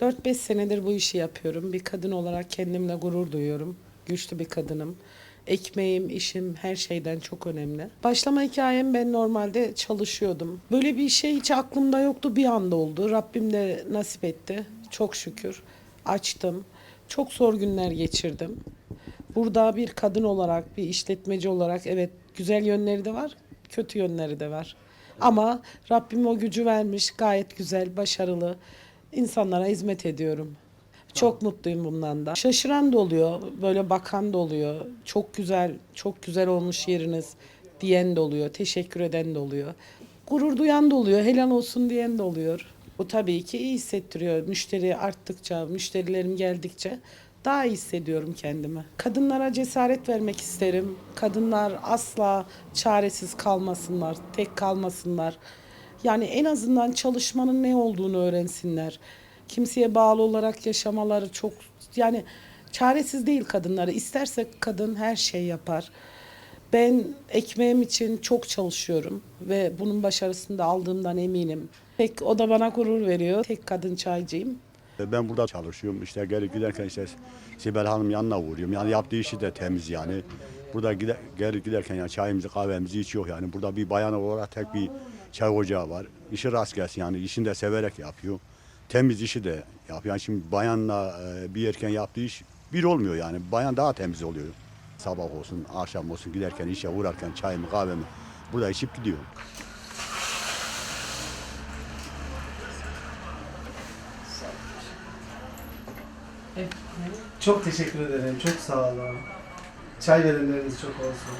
4-5 senedir bu işi yapıyorum. Bir kadın olarak kendimle gurur duyuyorum. Güçlü bir kadınım. Ekmeğim, işim her şeyden çok önemli. Başlama hikayem ben normalde çalışıyordum. Böyle bir şey hiç aklımda yoktu bir anda oldu. Rabbim de nasip etti. Çok şükür. Açtım. Çok zor günler geçirdim. Burada bir kadın olarak, bir işletmeci olarak evet güzel yönleri de var, kötü yönleri de var. Ama Rabbim o gücü vermiş, gayet güzel, başarılı. İnsanlara hizmet ediyorum. Çok mutluyum bundan da. Şaşıran da oluyor, böyle bakan da oluyor. Çok güzel, çok güzel olmuş yeriniz diyen de oluyor, teşekkür eden de oluyor. Gurur duyan da oluyor, helal olsun diyen de oluyor. Bu tabii ki iyi hissettiriyor. Müşteri arttıkça, müşterilerim geldikçe daha iyi hissediyorum kendimi. Kadınlara cesaret vermek isterim. Kadınlar asla çaresiz kalmasınlar, tek kalmasınlar. Yani en azından çalışmanın ne olduğunu öğrensinler. Kimseye bağlı olarak yaşamaları çok yani çaresiz değil kadınları. İsterse kadın her şey yapar. Ben ekmeğim için çok çalışıyorum ve bunun başarısını da aldığımdan eminim. Tek o da bana gurur veriyor. Tek kadın çaycıyım. Ben burada çalışıyorum. İşte geri giderken işte Sibel Hanım yanına uğruyorum. Yani yaptığı işi de temiz yani. Burada gide, geri giderken yani çayımızı kahvemizi içiyor yani. Burada bir bayan olarak tek bir çay ocağı var. İşi rast gelsin yani. işini de severek yapıyor. Temiz işi de yapıyor. Yani şimdi bayanla e, bir erken yaptığı iş bir olmuyor yani. Bayan daha temiz oluyor. Sabah olsun, akşam olsun giderken işe uğrarken çayımı kahvemi burada içip gidiyorum. Çok teşekkür ederim. Çok sağ olun. Çay verimleriniz çok olsun.